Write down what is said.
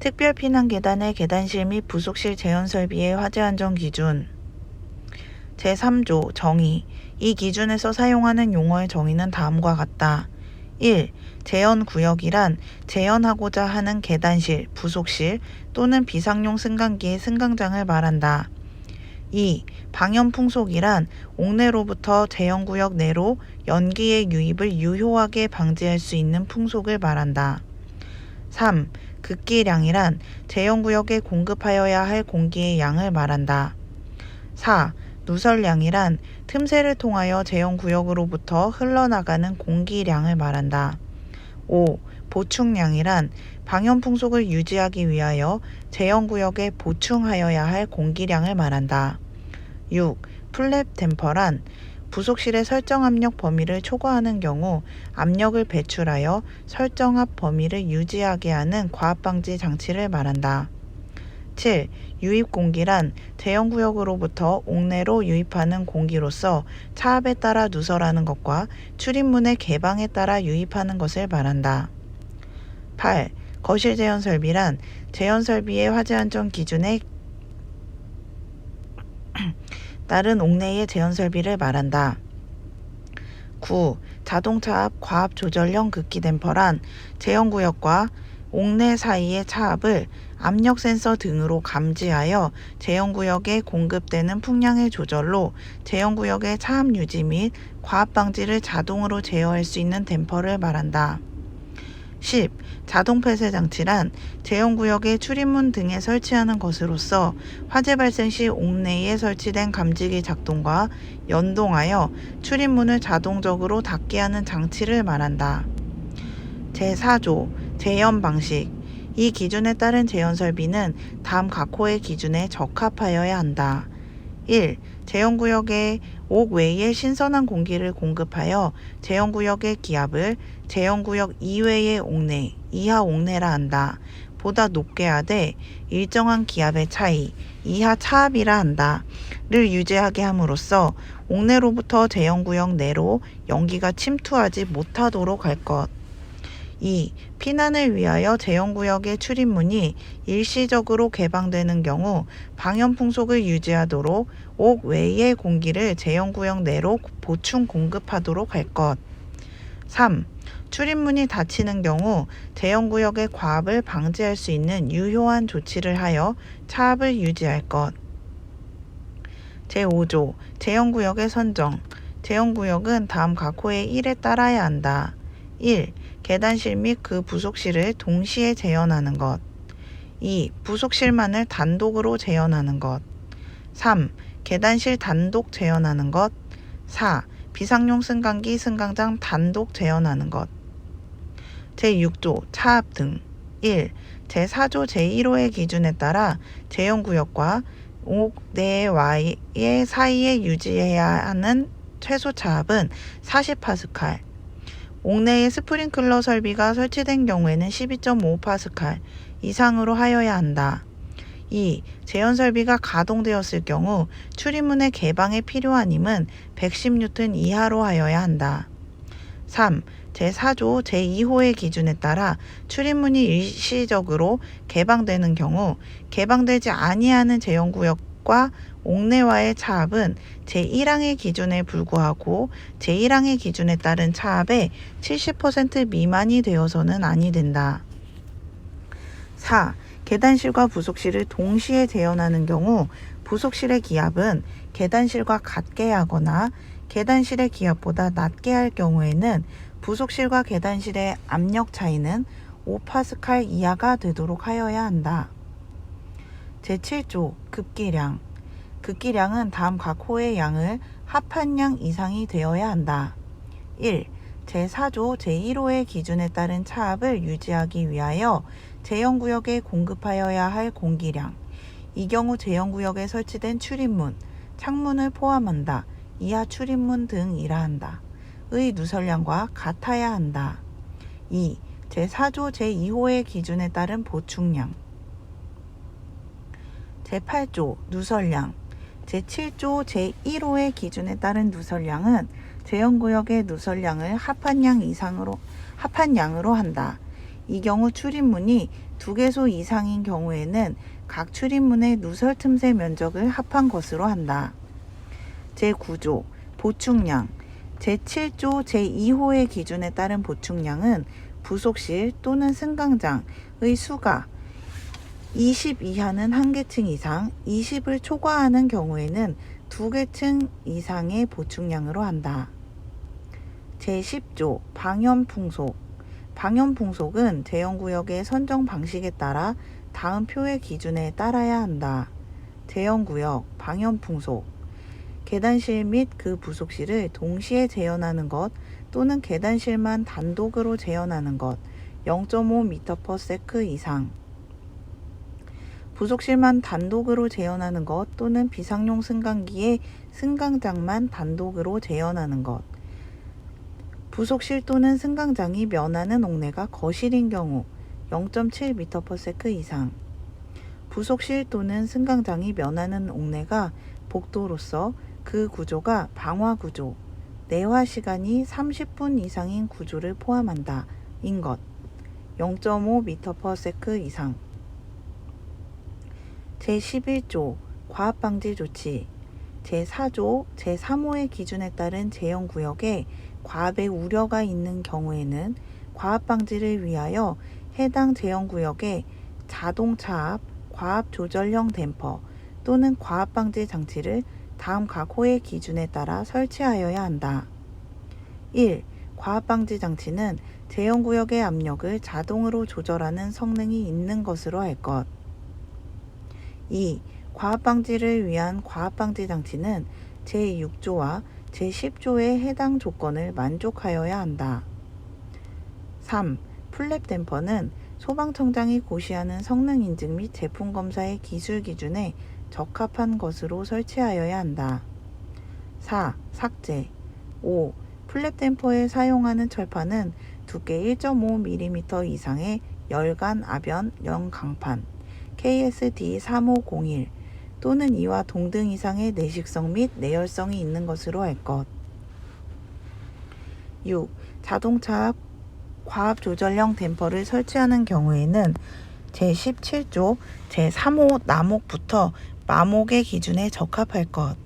특별 피난 계단의 계단실 및 부속실 재현 설비의 화재 안전 기준 제3조 정의 이 기준에서 사용하는 용어의 정의는 다음과 같다. 1. 재현 구역이란 재현하고자 하는 계단실, 부속실 또는 비상용 승강기의 승강장을 말한다. 2. 방연 풍속이란 옥내로부터 재현구역 내로 연기의 유입을 유효하게 방지할 수 있는 풍속을 말한다. 3. 극기량이란 재현구역에 공급하여야 할 공기의 양을 말한다. 4. 누설량이란 틈새를 통하여 재현구역으로부터 흘러나가는 공기량을 말한다. 5. 보충량이란 방연 풍속을 유지하기 위하여 재현구역에 보충하여야 할 공기량을 말한다. 6. 플랩 댐퍼란 부속실의 설정 압력 범위를 초과하는 경우 압력을 배출하여 설정 압 범위를 유지하게 하는 과압 방지 장치를 말한다. 7. 유입 공기란 재현구역으로부터 옥내로 유입하는 공기로서 차압에 따라 누설하는 것과 출입문의 개방에 따라 유입하는 것을 말한다. 8. 거실 재현 설비란 재현 설비의 화재 안전 기준에 따른 옥내의 재현 설비를 말한다. 9. 자동차 앞 과압 조절형 극기 댐퍼란 재현 구역과 옥내 사이의 차압을 압력 센서 등으로 감지하여 재현 구역에 공급되는 풍량의 조절로 재현 구역의 차압 유지 및 과압 방지를 자동으로 제어할 수 있는 댐퍼를 말한다. 10. 자동 폐쇄 장치란 재현 구역의 출입문 등에 설치하는 것으로서 화재 발생 시 옥내에 설치된 감지기 작동과 연동하여 출입문을 자동적으로 닫게 하는 장치를 말한다. 제4조 재현 방식 이 기준에 따른 재현 설비는 다음 각 호의 기준에 적합하여야 한다. 1. 재현구역에 옥 외의 신선한 공기를 공급하여 재현구역의 기압을 재현구역 이외의 옥내, 이하 옥내라 한다. 보다 높게 하되 일정한 기압의 차이, 이하 차압이라 한다. 를 유지하게 함으로써 옥내로부터 재현구역 내로 연기가 침투하지 못하도록 할 것. 2. 피난을 위하여 재현구역의 출입문이 일시적으로 개방되는 경우 방연 풍속을 유지하도록 옥 외의 공기를 재현구역 내로 보충 공급하도록 할 것. 3. 출입문이 닫히는 경우 재현구역의 과압을 방지할 수 있는 유효한 조치를 하여 차압을 유지할 것. 제5조 재현구역의 선정 재현구역은 다음 각 호의 1에 따라야 한다. 1. 계단실 및 그 부속실을 동시에 재현하는 것. 2. 부속실만을 단독으로 재현하는 것. 3. 계단실 단독 재현하는 것. 4. 비상용 승강기 승강장 단독 재현하는 것. 제6조 차압 등 1. 제4조 제1호의 기준에 따라 재현구역과 옥내와의 사이에 유지해야 하는 최소 차압은 40파스칼, 옥내에 스프링클러 설비가 설치된 경우에는 12.5파스칼 이상으로 하여야 한다. 2. 재현 설비가 가동되었을 경우 출입문의 개방에 필요한 힘은 110뉴턴 이하로 하여야 한다. 3. 제4조 제2호의 기준에 따라 출입문이 일시적으로 개방되는 경우 개방되지 아니하는 재현구역 과 옥내와의 차압은 제1항의 기준에 불구하고 제1항의 기준에 따른 차압의 70% 미만이 되어서는 아니 된다. 4. 계단실과 부속실을 동시에 재현하는 경우 부속실의 기압은 계단실과 같게 하거나 계단실의 기압보다 낮게 할 경우에는 부속실과 계단실의 압력 차이는 5파스칼 이하가 되도록 하여야 한다. 제7조 급기량 급기량은 다음 각 호의 양을 합한 양 이상이 되어야 한다. 1. 제4조 제1호의 기준에 따른 차압을 유지하기 위하여 재현구역에 공급하여야 할 공기량. 이 경우 재현구역에 설치된 출입문, 창문을 포함한다. 이하 출입문 등이라 한다. 의 누설량과 같아야 한다. 2. 제4조 제2호의 기준에 따른 보충량. 제8조 누설량. 제7조 제1호의 기준에 따른 누설량은 재현구역의 누설량을 합한 양 이상으로 합한 양으로 한다. 이 경우 출입문이 두 개소 이상인 경우에는 각 출입문의 누설 틈새 면적을 합한 것으로 한다. 제9조 보충량 제7조 제2호의 기준에 따른 보충량은 부속실 또는 승강장의 수가 20 이하는 한 개층 이상, 20을 초과하는 경우에는 두 개층 이상의 보충량으로 한다. 제10조 방염풍속 방염풍속은 제형구역의 선정 방식에 따라 다음 표의 기준에 따라야 한다. 제형구역 방염풍속 계단실 및 그 부속실을 동시에 재현하는 것 또는 계단실만 단독으로 재현하는 것 0.5m/s 이상 부속실만 단독으로 재현하는 것 또는 비상용 승강기의 승강장만 단독으로 재현하는 것 부속실 또는 승강장이 면하는 옥내가 거실인 경우 0.7m/s 이상 부속실 또는 승강장이 면하는 옥내가 복도로서 그 구조가 방화 구조, 내화 시간이 30분 이상인 구조를 포함한다. 인 것. 0.5m/s 이상. 제11조 과압 방지 조치 제4조 제3호의 기준에 따른 제형 구역에 과압의 우려가 있는 경우에는 과압 방지를 위하여 해당 제형 구역에 자동차 앞 과압 조절형 댐퍼 또는 과압 방지 장치를 다음 각 호의 기준에 따라 설치하여야 한다. 1. 과압 방지 장치는 제형 구역의 압력을 자동으로 조절하는 성능이 있는 것으로 할 것. 2. 과압 방지를 위한 과압 방지 장치는 제6조와 제10조의 해당 조건을 만족하여야 한다. 3. 플랩 댐퍼는 소방청장이 고시하는 성능 인증 및 제품 검사의 기술 기준에 적합한 것으로 설치하여야 한다. 4. 삭제 5. 플랩 댐퍼에 사용하는 철판은 두께 1.5mm 이상의 열간 아변 연강판 KSD 3501 또는 이와 동등 이상의 내식성 및 내열성이 있는 것으로 할 것. 6. 자동차 앞 과압 조절형 댐퍼를 설치하는 경우에는 제17조 제3호 남목부터 마목의 기준에 적합할 것.